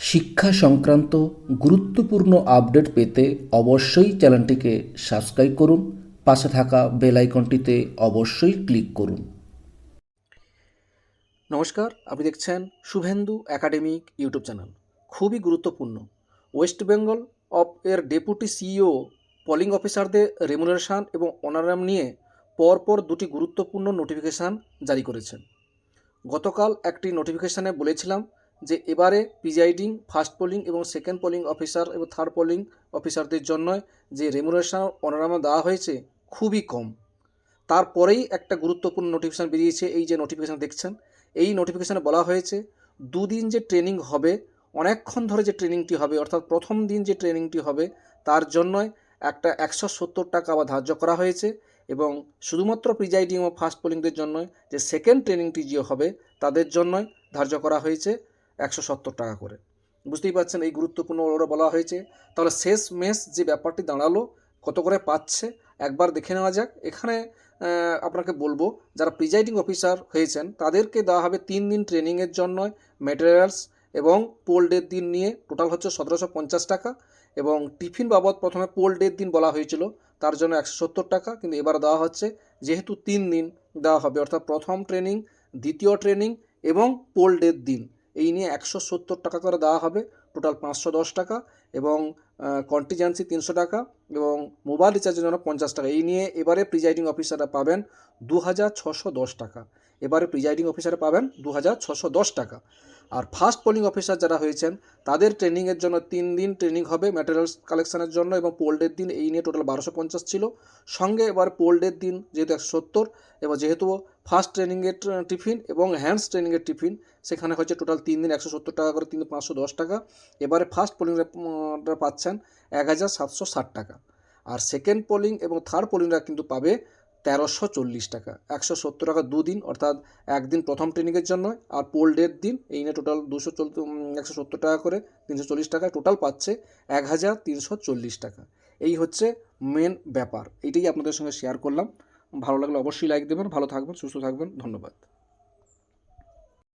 শিক্ষা সংক্রান্ত গুরুত্বপূর্ণ আপডেট পেতে অবশ্যই চ্যানেলটিকে সাবস্ক্রাইব করুন, পাশে থাকা বেল আইকনটিতে অবশ্যই ক্লিক করুন। নমস্কার, আপনি দেখছেন শুভেন্দু একাডেমিক ইউটিউব চ্যানেল। খুবই গুরুত্বপূর্ণ। ওয়েস্ট বেঙ্গল অফ এর ডেপুটি সিইও, পলিং অফিসারদের রেমুনারেশন এবং অনারাম নিয়ে পরপর দুটি গুরুত্বপূর্ণ নোটিফিকেশান জারি করেছেন। গতকাল একটি নোটিফিকেশানে বলেছিলাম যে এবারে প্রিজাইডিং, ফার্স্ট পোলিং এবং সেকেন্ড পোলিং অফিসার এবং থার্ড পোলিং অফিসারদের জন্য যে রেমুনারেশন অনারামা দেওয়া হয়েছে খুবই কম। তারপরেই একটা গুরুত্বপূর্ণ নোটিফিকেশান বেরিয়েছে, এই যে নোটিফিকেশান দেখছেন, এই নোটিফিকেশানে বলা হয়েছে, দুদিন যে ট্রেনিং হবে, অনেকক্ষণ ধরে যে ট্রেনিংটি হবে, অর্থাৎ প্রথম দিন যে ট্রেনিংটি হবে, তার জন্যই একটা একশো সত্তর টাকা আবার ধার্য করা হয়েছে এবং শুধুমাত্র প্রিজাইডিং ও ফার্স্ট পোলিংদের জন্য যে সেকেন্ড ট্রেনিংটি যে হবে, তাদের জন্যই ধার্য করা হয়েছে। একশো সত্তর টাকা করে। বুঝতেই পারছেন এই গুরুত্বপূর্ণ ওরা বলা হয়েছে। তাহলে শেষ মেস যে ব্যাপারটি দাঁড়াল, কত করে পাচ্ছে, একবার দেখে নেওয়া যাক। এখানে আপনাকে বলব, যারা প্রিজাইডিং অফিসার হয়েছেন, তাদেরকে দেওয়া হবে তিন দিন ট্রেনিংয়ের জন্য ম্যাটেরিয়ালস এবং পোল ডের দিন নিয়ে। টোটাল হচ্ছে সতেরোশো পঞ্চাশ টাকা এবং টিফিন বাবদ প্রথমে পোল ডের দিন বলা হয়েছিল, তার জন্য একশো সত্তর টাকা। কিন্তু এবার দেওয়া হচ্ছে, যেহেতু তিন দিন দেওয়া হবে, অর্থাৎ প্রথম ট্রেনিং দ্বিতীয় ট্রেনিং এবং পোল ডের দিন। এই নিয়ে একশো সত্তর টাকা করে দেওয়া হবে। টোটাল পাঁচশো দশ টাকা এবং কন্টিজেন্সি তিনশো টাকা এবং মোবাইল রিচার্জের জন্য পঞ্চাশ টাকা। এই নিয়ে এবারে প্রিজাইডিং অফিসাররা পাবেন দু হাজার ছশো দশ টাকা। এবারে প্রিজাইডিং অফিসারে পাবেন দু হাজার ছশো দশ টাকা। আর ফার্স্ট পোলিং অফিসার যারা হয়েছেন, তাদের ট্রেনিংয়ের জন্য তিন দিন ট্রেনিং হবে ম্যাটেরিয়ালস কালেকশনের জন্য এবং পোল্ডের দিন। এই নিয়ে টোটাল বারোশো পঞ্চাশ ছিল। সঙ্গে এবার পোল্ডের দিন, যেহেতু একশো সত্তর এবং যেহেতু ফার্স্ট ট্রেনিংয়ের টিফিন এবং হ্যান্ডস ট্রেনিংয়ের টিফিন। সেখানে হচ্ছে টোটাল তিন দিন একশো সত্তর টাকা করে তিন পাঁচশো দশ টাকা। এবারে ফার্স্ট পোলিংরা পাচ্ছেন এক হাজার সাতশো ষাট টাকা। আর সেকেন্ড পোলিং এবং থার্ড পোলিংরা কিন্তু পাবে তেরোশো চল্লিশ টাকা। একশো সত্তর টাকা দুদিন, অর্থাৎ একদিন প্রথম ট্রেনিংয়ের জন্য আর পোল ডের দিন। এই নিয়ে টোটাল দুশো চল একশো সত্তর টাকা করে তিনশো চল্লিশ টাকা। টোটাল পাচ্ছে এক হাজার তিনশো চল্লিশ টাকা। এই হচ্ছে মেন ব্যাপার। এইটাই আপনাদের সঙ্গে শেয়ার করলাম। ভালো লাগলে অবশ্যই লাইক দেবেন ভালো থাকবেন সুস্থ থাকবেন ধন্যবাদ।